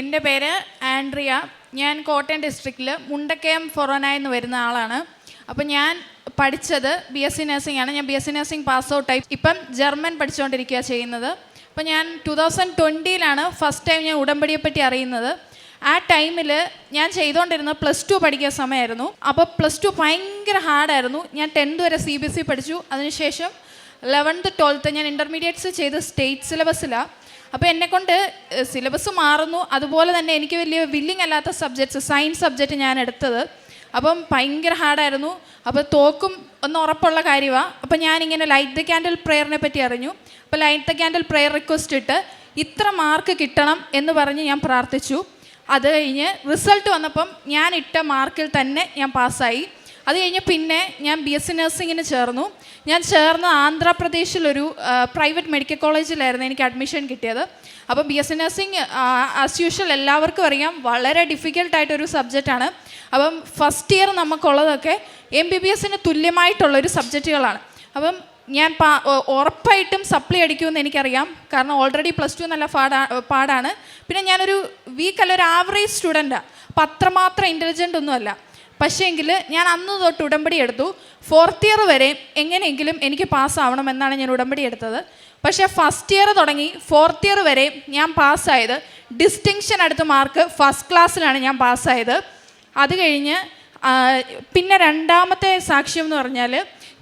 എന്റെ പേര് ആൻഡ്രിയ. ഞാൻ കോട്ടയം ഡിസ്ട്രിക്റ്റിൽ മുണ്ടക്കയം ഫൊറോന എന്ന് വരുന്ന ആളാണ്. അപ്പോൾ ഞാൻ പഠിച്ചത് ബി എസ് സി നഴ്സിംഗ് ആണ്. ഞാൻ B S C nursing pass ഔട്ടായി ഇപ്പം ജർമ്മൻ പഠിച്ചുകൊണ്ടിരിക്കുക ചെയ്യുന്നത്. അപ്പോൾ ഞാൻ ടു തൗസൻഡ് ട്വന്റിയിലാണ് ഫസ്റ്റ് ടൈം ഞാൻ ഉടമ്പടിയെ പറ്റി അറിയുന്നത്. ആ ടൈമിൽ ഞാൻ ചെയ്തുകൊണ്ടിരുന്നത് പ്ലസ് ടു പഠിക്കുന്ന സമയമായിരുന്നു അപ്പോൾ പ്ലസ് ടു ഭയങ്കര ഹാർഡായിരുന്നു ഞാൻ ടെൻത്ത് വരെ സി ബി എസ് സി പഠിച്ചു. അതിനുശേഷം ലെവൻത്ത് ട്വൽത്ത് ഞാൻ ഇന്റർമീഡിയറ്റ്സ് ചെയ്ത് സ്റ്റേറ്റ് സിലബസിലാണ് അപ്പോൾ എന്നെക്കൊണ്ട് സിലബസ് മാറുന്നു. അതുപോലെ തന്നെ എനിക്ക് വലിയ വില്ലിങ് അല്ലാത്ത സബ്ജക്ട്സ് സയൻസ് സബ്ജക്റ്റ് ഞാൻ എടുത്തത്. അപ്പം ഭയങ്കര ഹാർഡായിരുന്നു. അപ്പോൾ തോക്കും ഒന്ന് ഉറപ്പുള്ള കാര്യമാണ് ഞാൻ ഞാനിങ്ങനെ ലൈറ്റ് ദ ക്യാൻഡിൽ പ്രെയറിനെ പറ്റി അറിഞ്ഞു. അപ്പോൾ light the candle prayer request ഇട്ട് ഇത്ര മാർക്ക് കിട്ടണം എന്ന് പറഞ്ഞ് ഞാൻ പ്രാർത്ഥിച്ചു. അത് കഴിഞ്ഞ് റിസൾട്ട് വന്നപ്പം ഞാൻ ഇട്ട മാർക്കിൽ തന്നെ ഞാൻ പാസ്സായി. അത് കഴിഞ്ഞ് പിന്നെ ഞാൻ ബി എസ് സി നഴ്സിങ്ങിന് ചേർന്നു. ഞാൻ ചേർന്ന് ആന്ധ്രാപ്രദേശിലൊരു പ്രൈവറ്റ് മെഡിക്കൽ കോളേജിലായിരുന്നു എനിക്ക് അഡ്മിഷൻ കിട്ടിയത്. അപ്പോൾ B S C nursing as usual എല്ലാവർക്കും അറിയാം വളരെ ഡിഫിക്കൽട്ടായിട്ടൊരു സബ്ജക്റ്റാണ് അപ്പം ഫസ്റ്റ് ഇയർ നമുക്കുള്ളതൊക്കെ എം ബി ബി എസിന് തുല്യമായിട്ടുള്ളൊരു സബ്ജക്റ്റുകളാണ് അപ്പം ഞാൻ പാ ഉറപ്പായിട്ടും സപ്ലി അടിക്കുമെന്ന് എനിക്കറിയാം. കാരണം ഓൾറെഡി പ്ലസ് ടു നല്ല പാടാ പാടാണ്. പിന്നെ ഞാനൊരു വീക്ക് അല്ല ഒരു ആവറേജ് സ്റ്റുഡന്റാണ് അപ്പം അത്രമാത്രം ഇന്റലിജന്റ് ഒന്നുമല്ല. പക്ഷേങ്കിൽ ഞാൻ അന്ന് തൊട്ട് ഉടമ്പടി എടുത്തു. ഫോർത്ത് ഇയർ വരെ എങ്ങനെയെങ്കിലും എനിക്ക് പാസ്സാവണം എന്നാണ് ഞാൻ ഉടമ്പടി എടുത്തത്. പക്ഷേ ഫസ്റ്റ് ഇയർ തുടങ്ങി. ഫോർത്ത് ഇയർ വരെ ഞാൻ പാസ്സായത് ഡിസ്റ്റിങ്ഷൻ അടുത്ത മാർക്ക് ഫസ്റ്റ് ക്ലാസ്സിലാണ് ഞാൻ പാസ്സായത്. അത് കഴിഞ്ഞ് പിന്നെ രണ്ടാമത്തെ സാക്ഷ്യം എന്ന് പറഞ്ഞാൽ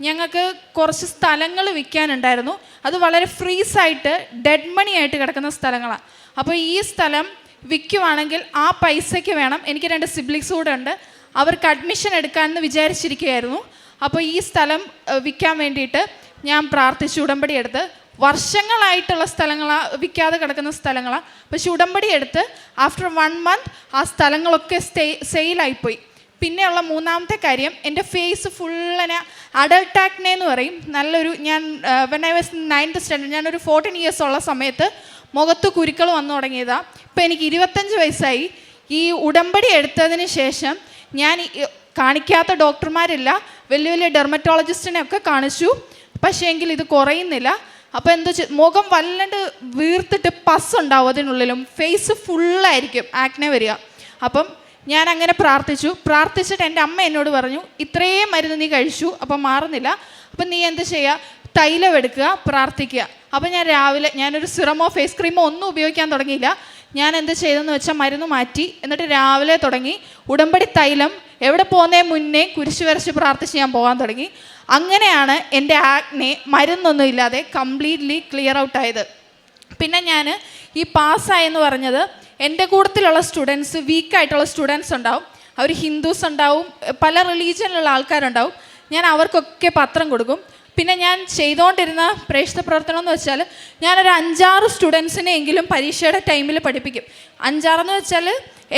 ഞങ്ങൾക്ക് കുറച്ച് സ്ഥലങ്ങൾ വിൽക്കാനുണ്ടായിരുന്നു. അത് വളരെ ഫ്രീസായിട്ട് ഡെഡ് മണി ആയിട്ട് കിടക്കുന്ന സ്ഥലങ്ങളാണ് അപ്പോൾ ഈ സ്ഥലം വിൽക്കുവാണെങ്കിൽ ആ പൈസയ്ക്ക് വേണം. എനിക്ക് രണ്ട് സിബ്ലിങ്സ് കൂടെ ഉണ്ട്. അവർക്ക് അഡ്മിഷൻ എടുക്കാമെന്ന് വിചാരിച്ചിരിക്കുകയായിരുന്നു. അപ്പോൾ ഈ സ്ഥലം വിൽക്കാൻ വേണ്ടിയിട്ട് ഞാൻ പ്രാർത്ഥിച്ചു ഉടമ്പടി എടുത്ത്. വർഷങ്ങളായിട്ടുള്ള സ്ഥലങ്ങളാണ് വിൽക്കാതെ കിടക്കുന്ന സ്ഥലങ്ങളാണ് പക്ഷെ ഉടമ്പടി എടുത്ത് ആഫ്റ്റർ വൺ മന്ത് ആ സ്ഥലങ്ങളൊക്കെ സ്റ്റേ സെയിലായിപ്പോയി. പിന്നെയുള്ള മൂന്നാമത്തെ കാര്യം എന്റെ ഫേസ് ഫുള്ളിന് അഡൾട്ട് ആക്നെ എന്ന് പറയും. നല്ലൊരു ഞാൻ when I was ninth standard ഞാനൊരു ഫോർട്ടീൻ ഇയേഴ്സ് ഉള്ള സമയത്ത് മുഖത്ത് കുരുക്കൾ വന്നു തുടങ്ങിയതാണ് ഇപ്പം എനിക്ക് ഇരുപത്തഞ്ച് വയസ്സായി. ഈ ഉടമ്പടി എടുത്തതിന് ശേഷം ഞാൻ കാണിക്കാത്ത ഡോക്ടർമാരില്ല. വലിയ വലിയ ഡെർമറ്റോളജിസ്റ്റിനെ ഒക്കെ കാണിച്ചു. പക്ഷേ എങ്കിൽ ഇത് കുറയുന്നില്ല. അപ്പോൾ എന്താ മുഖം വല്ലാണ്ട് വീർത്തിട്ട് പസ് ഉണ്ടാവും അതിനുള്ളിലും. ഫേസ് ഫുള്ളായിരിക്കും ആക്നെ വരിക. അപ്പം ഞാൻ അങ്ങനെ പ്രാർത്ഥിച്ചു. പ്രാർത്ഥിച്ചിട്ട് എന്റെ അമ്മ എന്നോട് പറഞ്ഞു ഇത്രയും മരുന്ന് നീ കഴിച്ചു അപ്പം മാറുന്നില്ല. അപ്പം നീ എന്ത് ചെയ്യുക തൈലം എടുക്കുക പ്രാർത്ഥിക്കുക. അപ്പം ഞാൻ രാവിലെ ഞാനൊരു സിറമോ ഫേസ് ക്രീമോ ഒന്നും ഉപയോഗിക്കാൻ തുടങ്ങിയില്ല. ഞാൻ എന്ത് ചെയ്തെന്ന് വെച്ചാൽ മരുന്ന് മാറ്റി എന്നിട്ട് രാവിലെ തുടങ്ങി. ഉടമ്പടി തൈലം എവിടെ പോകുന്നേ മുന്നേ കുരിശ് വരച്ച് പ്രാർത്ഥിച്ച് ഞാൻ പോകാൻ തുടങ്ങി. അങ്ങനെയാണ് എന്റെ ആഗ്നെ മരുന്നൊന്നും ഇല്ലാതെ കംപ്ലീറ്റ്ലി ക്ലിയർ ഔട്ട് ആയത് പിന്നെ ഞാൻ ഈ പാസ്സായെന്ന് പറഞ്ഞത് എന്റെ കൂട്ടത്തിലുള്ള സ്റ്റുഡൻസ് വീക്കായിട്ടുള്ള സ്റ്റുഡൻസ് ഉണ്ടാവും. അവർ ഹിന്ദുസ് ഉണ്ടാവും പല റിലീജിയനിലുള്ള ആൾക്കാരുണ്ടാവും. ഞാൻ അവർക്കൊക്കെ പത്രം കൊടുക്കും. പിന്നെ ഞാൻ ചെയ്തുകൊണ്ടിരുന്ന പ്രേക്ഷിത പ്രവർത്തനം എന്ന് വെച്ചാൽ ഞാനൊരു അഞ്ചാറ് സ്റ്റുഡൻസിനെ എങ്കിലും പരീക്ഷയുടെ ടൈമിൽ പഠിപ്പിക്കും. അഞ്ചാറെന്ന് വെച്ചാൽ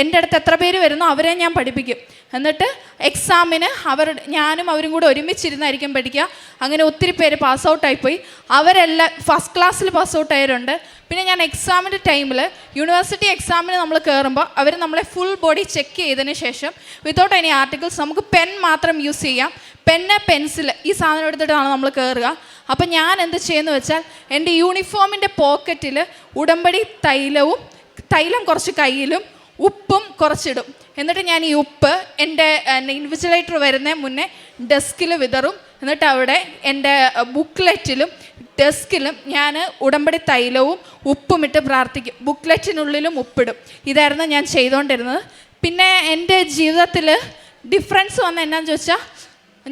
എന്റെ അടുത്ത് എത്ര പേര് വരുന്നോ അവരെ ഞാൻ പഠിപ്പിക്കും. എന്നിട്ട് എക്സാമിന് അവർ ഞാനും അവരും കൂടെ ഒരുമിച്ചിരുന്നായിരിക്കും പഠിക്കുക. അങ്ങനെ ഒത്തിരി പേര് പാസ് ഔട്ടായിപ്പോയി അവരെല്ലാം ഫസ്റ്റ് ക്ലാസ്സിൽ പാസ് ഔട്ട് ആയവരുണ്ട്. പിന്നെ ഞാൻ എക്സാമിന്റെ ടൈമിൽ യൂണിവേഴ്സിറ്റി എക്സാമിന് നമ്മൾ കയറുമ്പോൾ അവർ നമ്മളെ ഫുൾ ബോഡി ചെക്ക് ചെയ്തതിന് ശേഷം വിതൗട്ട് എനി ആർട്ടിക്കിൾസ് നമുക്ക് പെൻ മാത്രം യൂസ് ചെയ്യാം. പെന്ന് പെൻസിൽ ഈ സാധനം എടുത്തിട്ടാണ് നമ്മൾ കയറുക അപ്പം ഞാൻ എന്ത് ചെയ്യുന്നു വെച്ചാൽ എന്റെ യൂണിഫോമിന്റെ പോക്കറ്റിൽ ഉടമ്പടി തൈലവും തൈലം കുറച്ച് കയ്യിലും ഉപ്പും കുറച്ചിടും. എന്നിട്ട് ഞാൻ ഈ ഉപ്പ് എന്റെ ഇൻവിജിലേറ്റർ വരുന്ന മുന്നേ ഡെസ്കിൽ വിതറും. എന്നിട്ട് അവിടെ എന്റെ ബുക്ക്ലെറ്റിലും ഡെസ്കിലും ഞാൻ ഉടമ്പടി തൈലവും ഉപ്പും ഇട്ട് പ്രാർത്ഥിക്കും. ബുക്ക്ലെറ്റിനുള്ളിലും ഉപ്പിടും. ഇതായിരുന്നു ഞാൻ ചെയ്തുകൊണ്ടിരുന്നത്. പിന്നെ എന്റെ ജീവിതത്തിൽ ഡിഫറൻസ് വന്ന എന്നാന്ന് ചോദിച്ചാൽ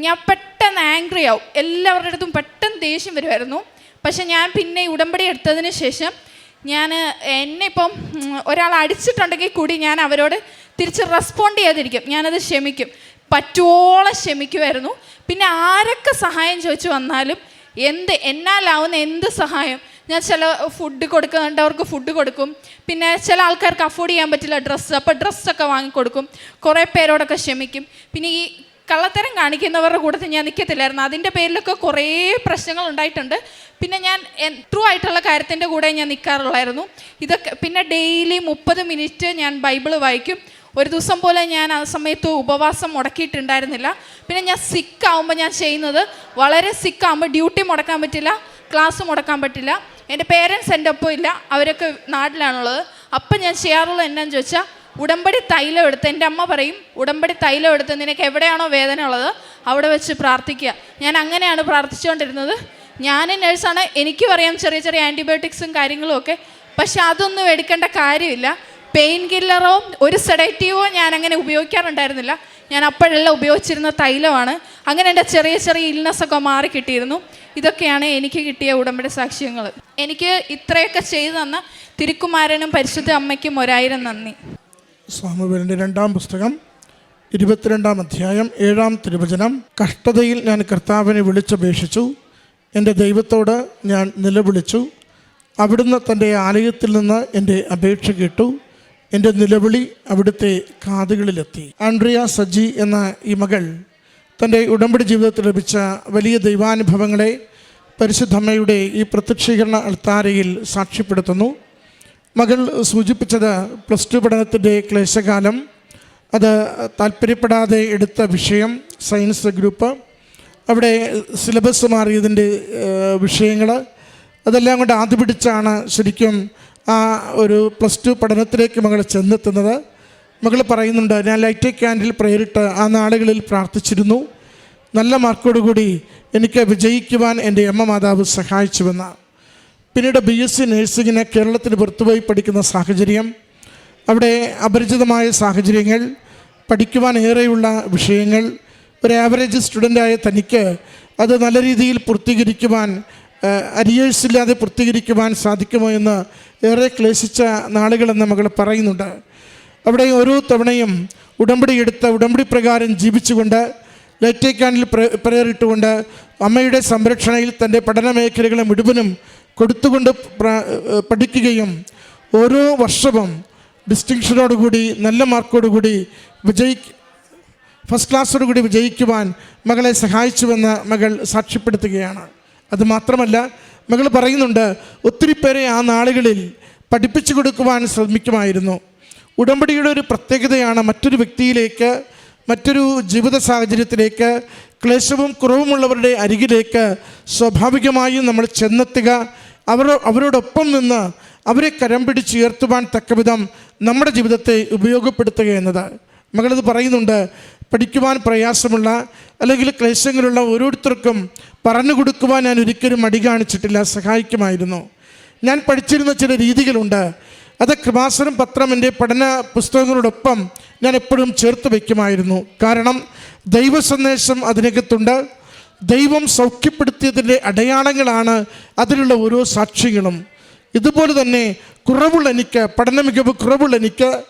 ഞാൻ പെട്ടെന്ന് ആംഗ്രി ആവും. എല്ലാവരുടെ അടുത്തും പെട്ടെന്ന് ദേഷ്യം വരുമായിരുന്നു. പക്ഷെ ഞാൻ പിന്നെ ഉടമ്പടി എടുത്തതിന് ശേഷം ഞാൻ എന്നെ ഇപ്പം ഒരാൾ അടിച്ചിട്ടുണ്ടെങ്കിൽ കൂടി ഞാൻ അവരോട് തിരിച്ച് റെസ്പോണ്ട് ചെയ്യാതിരിക്കും. ഞാനത് ക്ഷമിക്കും. പറ്റുവോളം ക്ഷമിക്കുമായിരുന്നു. പിന്നെ ആരൊക്കെ സഹായം ചോദിച്ചു വന്നാലും എന്ത് എന്നാലാവുന്ന എന്ത് സഹായം? ഞാൻ ചില ഫുഡ് കൊടുക്കുന്നുണ്ട് അവർക്ക് ഫുഡ് കൊടുക്കും. പിന്നെ ചില ആൾക്കാർക്ക് അഫോർഡ് ചെയ്യാൻ പറ്റില്ല ഡ്രസ്സ് അപ്പോൾ ഡ്രസ്സൊക്കെ വാങ്ങിക്കൊടുക്കും. കുറേ പേരോടൊക്കെ ക്ഷമിക്കും. പിന്നെ ഈ കള്ളത്തരം കാണിക്കുന്നവരുടെ കൂട്ടത്തിൽ ഞാൻ നിൽക്കത്തില്ലായിരുന്നു അതിന്റെ പേരിലൊക്കെ കുറേ പ്രശ്നങ്ങൾ ഉണ്ടായിട്ടുണ്ട്. പിന്നെ ഞാൻ ട്രൂ ആയിട്ടുള്ള കാര്യത്തിന്റെ കൂടെ ഞാൻ നിൽക്കാറുള്ളായിരുന്നു ഇതൊക്കെ പിന്നെ ഡെയിലി മുപ്പത് മിനിറ്റ് ഞാൻ ബൈബിൾ വായിക്കും. ഒരു ദിവസം പോലെ ഞാൻ ആ സമയത്ത് ഉപവാസം മുടക്കിയിട്ടുണ്ടായിരുന്നില്ല. പിന്നെ ഞാൻ സിക്ക് ആവുമ്പോൾ ഞാൻ ചെയ്യുന്നത് വളരെ സിക്ക് ആകുമ്പോൾ ഡ്യൂട്ടി മുടക്കാൻ പറ്റില്ല ക്ലാസ് മുടക്കാൻ പറ്റില്ല. എന്റെ പേരൻസ് എന്റെ ഒപ്പം ഇല്ല അവരൊക്കെ നാട്ടിലാണുള്ളത്. അപ്പം ഞാൻ ചെയ്യാറുള്ളത് എന്നാന്ന് ചോദിച്ചാൽ ഉടമ്പടി തൈലം എടുത്ത് എന്റെ അമ്മ പറയും ഉടമ്പടി തൈലം എടുത്ത് നിനക്ക് എവിടെയാണോ വേദന ഉള്ളത് അവിടെ വെച്ച് പ്രാർത്ഥിക്കുക. ഞാൻ അങ്ങനെയാണ് പ്രാർത്ഥിച്ചുകൊണ്ടിരുന്നത്. ഞാൻ നേഴ്സാണ് എനിക്കും അറിയാം ചെറിയ ചെറിയ ആന്റിബയോട്ടിക്സും കാര്യങ്ങളും ഒക്കെ പക്ഷെ അതൊന്നും എടുക്കേണ്ട കാര്യമില്ല. പെയിൻ കില്ലറോ ഒരു സെഡേറ്റീവോ ഞാൻ അങ്ങനെ ഉപയോഗിക്കാറുണ്ടായിരുന്നില്ല. ഞാൻ അപ്പോഴെല്ലാം ഉപയോഗിച്ചിരുന്ന തൈലമാണ്. അങ്ങനെ എന്റെ ചെറിയ ചെറിയ ഇൽനെസ്സൊക്കെ മാറി കിട്ടിയിരുന്നു. ഇതൊക്കെയാണ് എനിക്ക് കിട്ടിയ ഉടമ്പടി സാക്ഷ്യങ്ങൾ. എനിക്ക് ഇത്രയൊക്കെ ചെയ്തു തന്ന തിരുക്കുമാരനും പരിശുദ്ധ അമ്മയ്ക്കും ഒരായിരം നന്ദി. സ്വാമിവേലിന്റെ രണ്ടാം പുസ്തകം ഇരുപത്തിരണ്ടാം അധ്യായം ഏഴാം തിരുവചനം. കഷ്ടതയിൽ ഞാൻ കർത്താവിനെ വിളിച്ചപേക്ഷിച്ചു. എന്റെ ദൈവത്തോട് ഞാൻ നിലവിളിച്ചു. അവിടുന്ന് തന്റെ ആലയത്തിൽ നിന്ന് എന്റെ അപേക്ഷ കേട്ടു. എന്റെ നിലവിളി അവിടുത്തെ കാതുകളിലെത്തി. ആൻഡ്രിയ സജി എന്ന ഈ മകൾ തന്റെ ഉടമ്പടി ജീവിതത്തിൽ ലഭിച്ച വലിയ ദൈവാനുഭവങ്ങളെ പരിശുദ്ധമ്മയുടെ ഈ പ്രത്യക്ഷീകരണ അൾത്താരയിൽ സാക്ഷ്യപ്പെടുത്തുന്നു. മകൾ സൂചിപ്പിച്ചത് പ്ലസ് ടു പഠനത്തിന്റെ ക്ലേശകാലം. അത് താല്പര്യപ്പെടാതെ എടുത്ത വിഷയം സയൻസ് ഗ്രൂപ്പ്. അവിടെ സിലബസ് മാറിയതിന്റെ വിഷയങ്ങൾ. അതെല്ലാം കൊണ്ട് ആദ്യ പിടിച്ചാണ് ശരിക്കും ആ ഒരു പ്ലസ് ടു പഠനത്തിലേക്ക് മകൾ ചെന്നെത്തുന്നത്. മകൾ പറയുന്നുണ്ട് ഞാൻ ലൈറ്റ് ക്യാൻഡിൽ പ്രേരിട്ട് ആ നാളുകളിൽ പ്രാർത്ഥിച്ചിരുന്നു. നല്ല മാർക്കോടുകൂടി എനിക്ക് വിജയിക്കുവാൻ എന്റെ അമ്മ മാതാവ് സഹായിച്ചുവെന്ന്. പിന്നീട് ബി എസ് സി നഴ്സിങ്ങിന് കേരളത്തിന് പുറത്തുപോയി പഠിക്കുന്ന സാഹചര്യം അവിടെ അപരിചിതമായ സാഹചര്യങ്ങൾ പഠിക്കുവാൻ ഏറെയുള്ള വിഷയങ്ങൾ ഒരു ആവറേജ് സ്റ്റുഡന്റായ തനിക്ക് അത് നല്ല രീതിയിൽ പൂർത്തീകരിക്കുവാൻ അരിയേഴ്സ് ഇല്ലാതെ പൂർത്തീകരിക്കുവാൻ സാധിക്കുമോ എന്ന് ഏറെ ക്ലേശിച്ച നാളുകളെന്ന് മകൾ പറയുന്നുണ്ട്. അവിടെ ഓരോ തവണയും ഉടമ്പടി എടുത്ത ഉടമ്പടി പ്രകാരം ജീവിച്ചുകൊണ്ട് ലൈറ്റേക്കാനിൽ പ്രേറിട്ടുകൊണ്ട് അമ്മയുടെ സംരക്ഷണയിൽ തന്റെ പഠന മേഖലകളെ മുഴുവനും കൊടുത്തുകൊണ്ട് പഠിക്കുകയും ഓരോ വർഷവും ഡിസ്റ്റിങ്ഷനോടുകൂടി നല്ല മാർക്കോടുകൂടി വിജയി ഫസ്റ്റ് ക്ലാസ്സോടുകൂടി വിജയിക്കുവാൻ മകളെ സഹായിച്ചുവെന്ന് മകൾ സാക്ഷ്യപ്പെടുത്തുകയാണ്. അത് മാത്രമല്ല മകൾ പറയുന്നുണ്ട് ഒത്തിരി പേരെ ആ നാളുകളിൽ പഠിപ്പിച്ചു കൊടുക്കുവാൻ ശ്രമിക്കുമായിരുന്നു. ഉടമ്പടിയുടെ ഒരു പ്രത്യേകതയാണ് മറ്റൊരു വ്യക്തിയിലേക്ക് മറ്റൊരു ജീവിത സാഹചര്യത്തിലേക്ക് ക്ലേശവും കുറവുമുള്ളവരുടെ അരികിലേക്ക് സ്വാഭാവികമായും നമ്മൾ ചെന്നെത്തുക അവർ അവരോടൊപ്പം നിന്ന് അവരെ കരം പിടിച്ചുയർത്തുവാൻ തക്കവിധം നമ്മുടെ ജീവിതത്തെ ഉപയോഗപ്പെടുത്തുക എന്നത് മകളത് പറയുന്നുണ്ട് പഠിക്കുവാൻ പ്രയാസമുള്ള അല്ലെങ്കിൽ ക്ലേശങ്ങളുള്ള ഓരോരുത്തർക്കും പറഞ്ഞു കൊടുക്കുവാൻ ഞാൻ ഒരിക്കലും മടി കാണിച്ചിട്ടില്ല സഹായിക്കുമായിരുന്നു. ഞാൻ പഠിച്ചിരുന്ന ചില രീതികളുണ്ട്. അത് കൃപാസനം പത്രം എന്റെ പഠന പുസ്തകങ്ങളോടൊപ്പം ഞാൻ എപ്പോഴും ചേർത്ത് വയ്ക്കുമായിരുന്നു. കാരണം ദൈവ സന്ദേശം അതിനകത്തുണ്ട്. ദൈവം സൗഖ്യപ്പെടുത്തിയതിന്റെ അടയാളങ്ങളാണ് അതിലുള്ള ഓരോ സാക്ഷികളും. ഇതുപോലെ തന്നെ കുറവുള്ള എനിക്ക് പഠന മികവ് കുറവുള്ള എനിക്ക്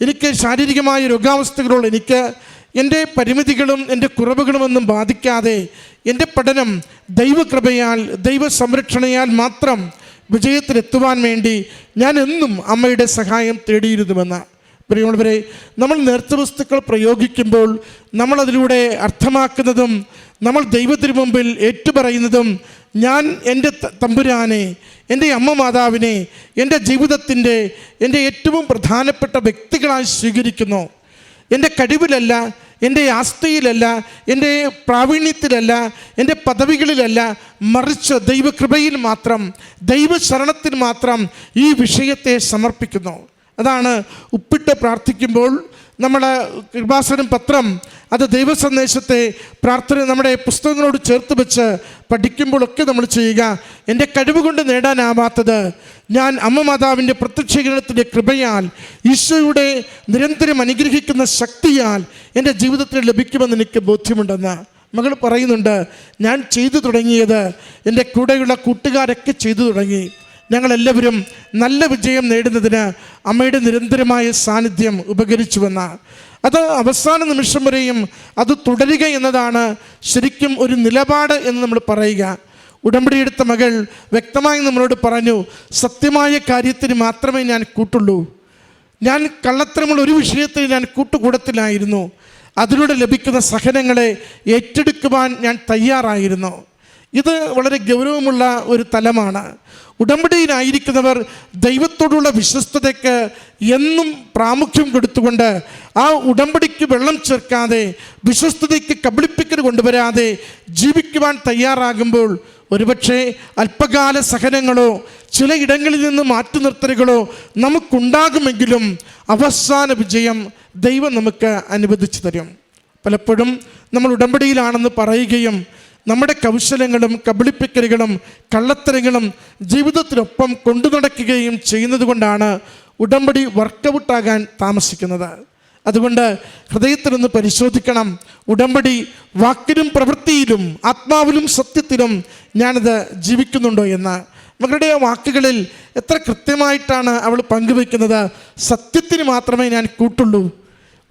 എനിക്ക് ശാരീരികമായ രോഗാവസ്ഥകളുള്ള എനിക്ക് എന്റെ പരിമിതികളും എന്റെ കുറവുകളുമൊന്നും ബാധിക്കാതെ എന്റെ പഠനം ദൈവകൃപയാൽ ദൈവ സംരക്ഷണയാൽ മാത്രം വിജയത്തിലെത്തുവാൻ വേണ്ടി ഞാൻ എന്നും അമ്മയുടെ സഹായം തേടിയിരുന്നുവെന്ന്. പ്രിയമുള്ളവരെ നമ്മൾ നേർച്ച വസ്തുക്കൾ പ്രയോഗിക്കുമ്പോൾ നമ്മളതിലൂടെ അർത്ഥമാക്കുന്നതും നമ്മൾ ദൈവത്തിന് മുമ്പിൽ ഏറ്റുപറയുന്നതും ഞാൻ എന്റെ തമ്പുരാനെ എന്റെ അമ്മ മാതാവിനെ എന്റെ ജീവിതത്തിന്റെ എന്റെ ഏറ്റവും പ്രധാനപ്പെട്ട വ്യക്തികളായി സ്വീകരിക്കുന്നു. എന്റെ കഴിവിലല്ല എന്റെ ആസ്തിയിലല്ല എന്റെ പ്രാവീണ്യത്തിലല്ല എന്റെ പദവികളിലല്ല മറിച്ച് ദൈവകൃപയിൽ മാത്രം ദൈവശരണത്തിൽ മാത്രം ഈ വിഷയത്തെ സമർപ്പിക്കുന്നു. അതാണ് ഉപ്പിട്ട് പ്രാർത്ഥിക്കുമ്പോൾ നമ്മുടെ കൃപാസനം പത്രം അത് ദൈവസന്ദേശത്തെ പ്രാർത്ഥന നമ്മുടെ പുസ്തകങ്ങളോട് ചേർത്ത് വെച്ച് പഠിക്കുമ്പോഴൊക്കെ നമ്മൾ ചെയ്യുക. എന്റെ കഴിവ് കൊണ്ട് നേടാനാവാത്തത് ഞാൻ അമ്മ മാതാവിന്റെ പ്രത്യക്ഷീകരണത്തിന്റെ കൃപയാൽ ഈശോയുടെ നിരന്തരം അനുഗ്രഹിക്കുന്ന ശക്തിയാൽ എന്റെ ജീവിതത്തിൽ ലഭിക്കുമെന്ന് എനിക്ക് ബോധ്യമുണ്ടെന്ന് മകൾ പറയുന്നുണ്ട്. ഞാൻ ചെയ്തു തുടങ്ങിയത് എന്റെ കൂടെയുള്ള കൂട്ടുകാരൊക്കെ ചെയ്തു തുടങ്ങി. ഞങ്ങളെല്ലാവരും നല്ല വിജയം നേടുന്നതിന് അമ്മയുടെ നിരന്തരമായ സാന്നിധ്യം ഉപകരിച്ചുവെന്ന് അത് അവസാന നിമിഷം വരെയും അത് തുടരുക എന്നതാണ് ശരിക്കും ഒരു നിലപാട് എന്ന് നമ്മൾ പറയുക. ഉടമ്പടിയെടുത്ത മകൾ വ്യക്തമായി നമ്മളോട് പറഞ്ഞു സത്യമായ കാര്യത്തിന് മാത്രമേ ഞാൻ കൂട്ടുള്ളൂ. ഞാൻ കള്ളത്തരമുള്ള ഒരു വിഷയത്തിൽ ഞാൻ കൂട്ടുകൂടത്തിലായിരുന്നു. അതിലൂടെ ലഭിക്കുന്ന സഹനങ്ങളെ ഏറ്റെടുക്കുവാൻ ഞാൻ തയ്യാറായിരുന്നു. ഇത് വളരെ ഗൗരവമുള്ള ഒരു തലമാണ്. ഉടമ്പടിയിലായിരിക്കുന്നവർ ദൈവത്തോടുള്ള വിശ്വസ്തതയ്ക്ക് എന്നും പ്രാമുഖ്യം കൊടുത്തുകൊണ്ട് ആ ഉടമ്പടിക്ക് വെള്ളം ചേർക്കാതെ വിശ്വസ്തതയ്ക്ക് കബളിപ്പിക്കൽ കൊണ്ടുവരാതെ ജീവിക്കുവാൻ തയ്യാറാകുമ്പോൾ ഒരുപക്ഷെ അല്പകാല സഹനങ്ങളോ ചിലയിടങ്ങളിൽ നിന്ന് മാറ്റി നിർത്തലുകളോ നമുക്കുണ്ടാകുമെങ്കിലും അവസാന വിജയം ദൈവം നമുക്ക് അനുവദിച്ചു തരും. പലപ്പോഴും നമ്മൾ ഉടമ്പടിയിലാണെന്ന് പറയുകയും നമ്മുടെ കൗശലങ്ങളും കബളിപ്പിക്കലുകളും കള്ളത്തരങ്ങളും ജീവിതത്തിനൊപ്പം കൊണ്ടു നടക്കുകയും ചെയ്യുന്നത് കൊണ്ടാണ് ഉടമ്പടി വർക്കൗട്ടാകാൻ താമസിക്കുന്നത്. അതുകൊണ്ട് ഹൃദയത്തിൽ ഒന്ന് പരിശോധിക്കണം. ഉടമ്പടി വാക്കിലും പ്രവൃത്തിയിലും ആത്മാവിലും സത്യത്തിലും ഞാനത് ജീവിക്കുന്നുണ്ടോ എന്ന്. മകളുടെ വാക്കുകളിൽ എത്ര കൃത്യമായിട്ടാണ് അവൾ പങ്കുവെക്കുന്നത് സത്യത്തിന് മാത്രമേ ഞാൻ കൂട്ടുള്ളൂ.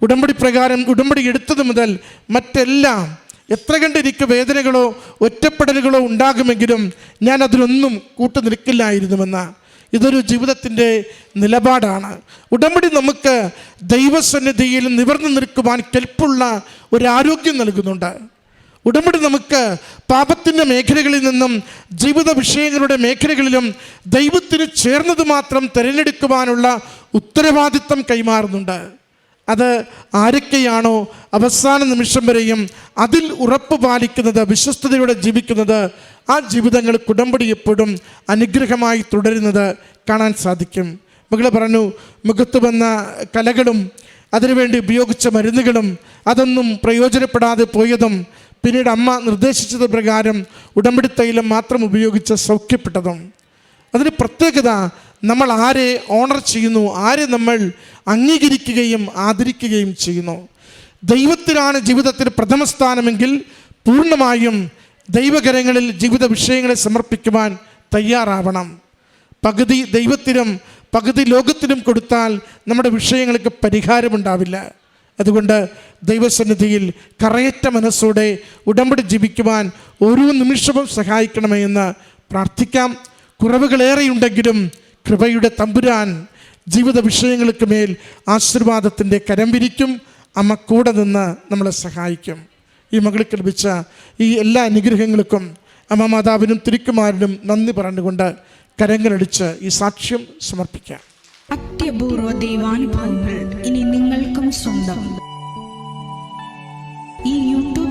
ഉടമ്പടി പ്രകാരം ഉടമ്പടി എടുത്തത് മുതൽ മറ്റെല്ലാം എത്ര കണ്ട് എനിക്ക് വേദനകളോ ഒറ്റപ്പെടലുകളോ ഉണ്ടാകുമെങ്കിലും ഞാൻ അതിനൊന്നും കൂട്ടു നിൽക്കില്ലായിരുന്നുവെന്ന് ഇതൊരു ജീവിതത്തിന്റെ നിലപാടാണ്. ഉടമ്പടി നമുക്ക് ദൈവസന്നിധിയിൽ നിവർന്നു നിൽക്കുവാൻ കെൽപ്പുള്ള ഒരു ആരോഗ്യം നൽകുന്നുണ്ട്. ഉടമ്പടി നമുക്ക് പാപത്തിന്റെ മേഖലകളിൽ നിന്നും ജീവിത വിഷയങ്ങളുടെ മേഖലകളിലും ദൈവത്തിന് ചേർന്നത് മാത്രം തിരഞ്ഞെടുക്കുവാനുള്ള ഉത്തരവാദിത്തം കൈമാറുന്നുണ്ട്. അത് ആരൊക്കെയാണോ അവസാന നിമിഷം വരെയും അതിൽ ഉറപ്പ് പാലിക്കുന്നത് വിശ്വസ്തയോടെ ജീവിക്കുന്നത് ആ ജീവിതങ്ങൾ കുടമ്പടി എപ്പോഴും അനുഗ്രഹമായി തുടരുന്നത് കാണാൻ സാധിക്കും. മകൾ പറഞ്ഞു മുഖത്ത് വന്ന കലകളും അതിനുവേണ്ടി ഉപയോഗിച്ച മരുന്നുകളും അതൊന്നും പ്രയോജനപ്പെടാതെ പോയതും പിന്നീട് അമ്മ നിർദ്ദേശിച്ചത് പ്രകാരം ഉടമ്പടി തൈലം മാത്രം ഉപയോഗിച്ച് സൗഖ്യപ്പെട്ടതും. അതിന് പ്രത്യേകത നമ്മൾ ആരെ ഓണർ ചെയ്യുന്നു ആരെ നമ്മൾ അംഗീകരിക്കുകയും ആദരിക്കുകയും ചെയ്യുന്നു. ദൈവത്തിലാണ് ജീവിതത്തിൽ പ്രഥമ സ്ഥാനമെങ്കിൽ പൂർണമായും ദൈവകരങ്ങളിൽ ജീവിത വിഷയങ്ങളെ സമർപ്പിക്കുവാൻ തയ്യാറാവണം. പകുതി ദൈവത്തിനും പകുതി ലോകത്തിനും കൊടുത്താൽ നമ്മുടെ വിഷയങ്ങൾക്ക് പരിഹാരമുണ്ടാവില്ല. അതുകൊണ്ട് ദൈവസന്നിധിയിൽ കറയറ്റ മനസ്സോടെ ഉടമ്പടി ജീവിക്കുവാൻ ഓരോ നിമിഷവും സഹായിക്കണമേ എന്ന് പ്രാർത്ഥിക്കാം. കുറവുകളേറെയുണ്ടെങ്കിലും കൃപയുടെ തമ്പുരാൻ ജീവിത വിഷയങ്ങൾക്ക് മേൽ ആശീർവാദത്തിന്റെ കരം വിരിക്കും അമ്മ കൂടെ നിന്ന് നമ്മളെ സഹായിക്കും. ഈ മകൾക്ക് ലഭിച്ച ഈ എല്ലാ അനുഗ്രഹങ്ങൾക്കും അമ്മ മാതാവിനും തിരുക്കുമാരനും നന്ദി പറഞ്ഞുകൊണ്ട് കരങ്ങളടിച്ച് ഈ സാക്ഷ്യം സമർപ്പിക്കാം. അത്യപൂർവ ദൈവാനുഭവങ്ങൾ ഇനി നിങ്ങൾക്കും സ്വന്തം. ഈ